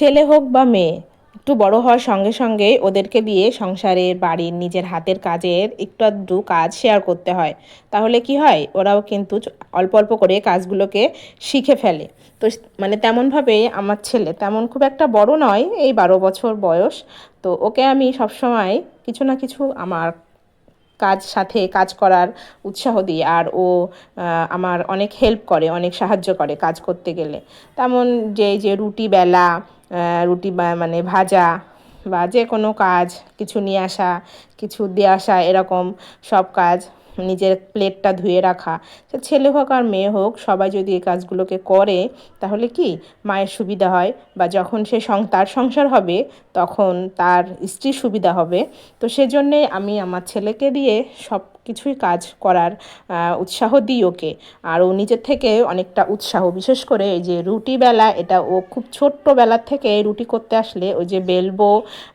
ছেলে হোক বা মেয়ে, একটু বড় হওয়ার সঙ্গে সঙ্গে ওদেরকে দিয়ে সংসারের বাড়ির নিজের হাতের কাজের একটু আধটু কাজ শেয়ার করতে হয়। তাহলে কি হয়? ওরাও কিন্তু অল্প অল্প করে কাজগুলোকে শিখে ফেলে। তো মানে তেমনভাবে আমার ছেলে তেমন খুব একটা বড় নয়, এই বারো বছর বয়স। তো ওকে আমি সবসময় কিছু না কিছু আমার কাজ সাথে কাজ করার উৎসাহ দিই আর ও আমার অনেক হেল্প করে, অনেক সাহায্য করে কাজ করতে গেলে। তেমন যে যে রুটি বেলা রুটি মানে ভাজা বা যে কোনো কাজ, কিছু নিয়ে আসা, কিছু দিয়ে আসা, এরকম সব কাজ নিজের প্লেটটা ধুয়ে রাখা। ছেলে হোক আর মেয়ে হোক, সবাই যদি এই কাজগুলোকে করে, তাহলে কি মায়ের সুবিধা হয়? বা যখন সে তার সংসার হবে, তখন তার স্ত্রীর সুবিধা হবে। তো সেজন্যে আমি আমার ছেলেকে দিয়ে সব কিছুই কাজ করার উৎসাহ দিই ওকে। আর ও নিজের থেকে অনেকটা উৎসাহ। বিশেষ করে এই যে রুটি বেলা, এটা ও খুব ছোট্ট বেলার থেকে রুটি করতে আসলে ওই যে বেলবো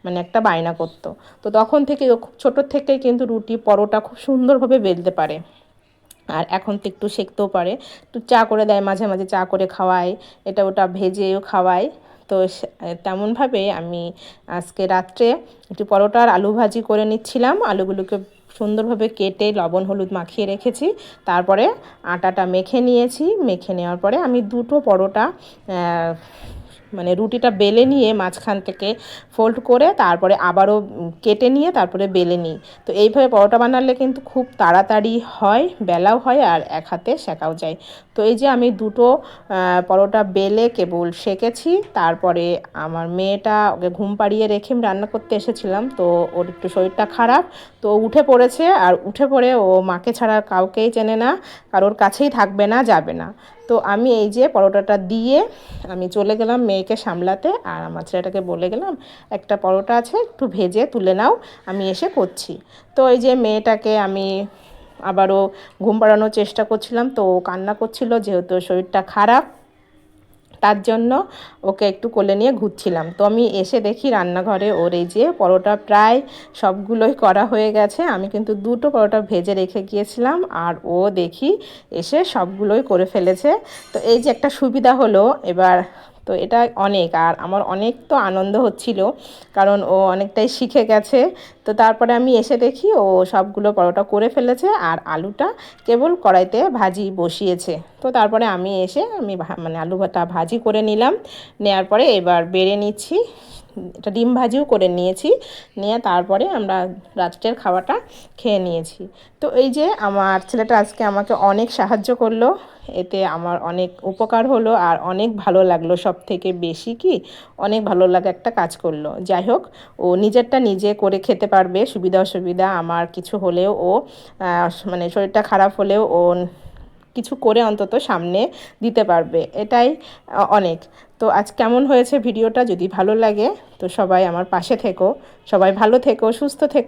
মানে একটা বায়না করতো। তো তখন থেকে ও খুব ছোটোর থেকে কিন্তু রুটি পরোটা খুব সুন্দরভাবে বেলতে পারে। আর এখন তো একটু শেখতেও পারে। একটু চা করে দেয়, মাঝে মাঝে চা করে খাওয়ায়। এটা ওটা ভেজেও খাওয়ায়। তো তেমনভাবে আমি আজকে রাত্রে একটু পরোটার আলু ভাজি করে নিচ্ছিলাম। আলুগুলোকে সুন্দরভাবে কেটে লবণ, হলুদ মাখিয়ে রেখেছি। তারপরে আটাটা মেখে নিয়েছি। মেখে নেওয়ার পরে আমি দুটো পরোটা মানে রুটিটা বেলে নিয়ে মাঝখান থেকে ফোল্ড করে তারপরে আবারও কেটে নিয়ে তারপরে বেলে নিই। তো এইভাবে পরোটা বানালে কিন্তু খুব তাড়াতাড়ি হয়, বেলাও হয় আর এক হাতে শেখাও যায়। তো এই যে আমি দুটো পরোটা বেলে কেবল সেকেছি, তারপরে আমার মেয়েটা ওকে ঘুম পাড়িয়ে রেখে আমি রান্না করতে এসেছিলাম, তো ওর একটু শরীরটা খারাপ, তো উঠে পড়েছে আর উঠে পড়ে ও মাকে ছাড়া কাউকেই চেনে না, কারোর কাছেই থাকবে না, যাবে না। তো আমি এই যে পরোটাটা দিয়ে আমি চলে গেলাম মেয়েকে সামলাতে আর আমার ছেলেটাকে বলে গেলাম, একটা পরোটা আছে, একটু ভেজে তুলে নাও, আমি এসে করছি। তো এই যে মেয়েটাকে আমি আবারও ঘুম পাড়ানোর চেষ্টা করছিলাম, তো ও কান্না করছিল যেহেতু শরীরটা খারাপ, তার জন্য ওকে একটু কোলে নিয়ে ঘুরছিলাম। তো আমি এসে দেখি রান্নাঘরে ওর এই যে পরোটা প্রায় সবগুলোই করা হয়ে গেছে, আমি কিন্তু দুটো পরোটা ভেজে রেখে গিয়েছিলাম আর ও দেখি এসে সবগুলোই করে ফেলেছে। তো এই যে একটা সুবিধা হলো, এবার তো এটা অনেক, আর আমার অনেক তো আনন্দ হচ্ছিল, কারণ ও অনেকটাই শিখে গেছে। তো তারপরে আমি এসে দেখি ও সবগুলো পরোটা করে ফেলেছে আর আলুটা কেবল কড়াইতে ভাজি বসিয়েছে। তো তারপরে আমি এসে আমি মানে আলু ভাটা ভাজি করে নিলাম নেওয়ার পরে এবার বেড়ে নিচ্ছি। এটা ডিম ভাজিও করে নিয়েছি, নিয়ে তারপরে আমরা রাত্রের খাওয়াটা খেয়ে নিয়েছি। তো এই যে আমার ছেলেটা আজকে আমাকে অনেক সাহায্য করল, এতে আমার অনেক উপকার হলো আর অনেক ভালো লাগল। সব থেকে বেশি কি অনেক ভালো লাগা একটা কাজ করল। যাই হোক, ও নিজেরটা নিজে করে খেতে পারবে, সুবিধা অসুবিধা আমার কিছু হলেও ও মানে শরীরটা খারাপ হলেও ও কিছু করে অন্তত সামনে দিতে পারবে, এটাই অনেক। তো আজ কেমন হয়েছে ভিডিওটা যদি ভালো লাগে, তো সবাই আমার পাশে থেকো। সবাই ভালো থেকো, সুস্থ থেকো।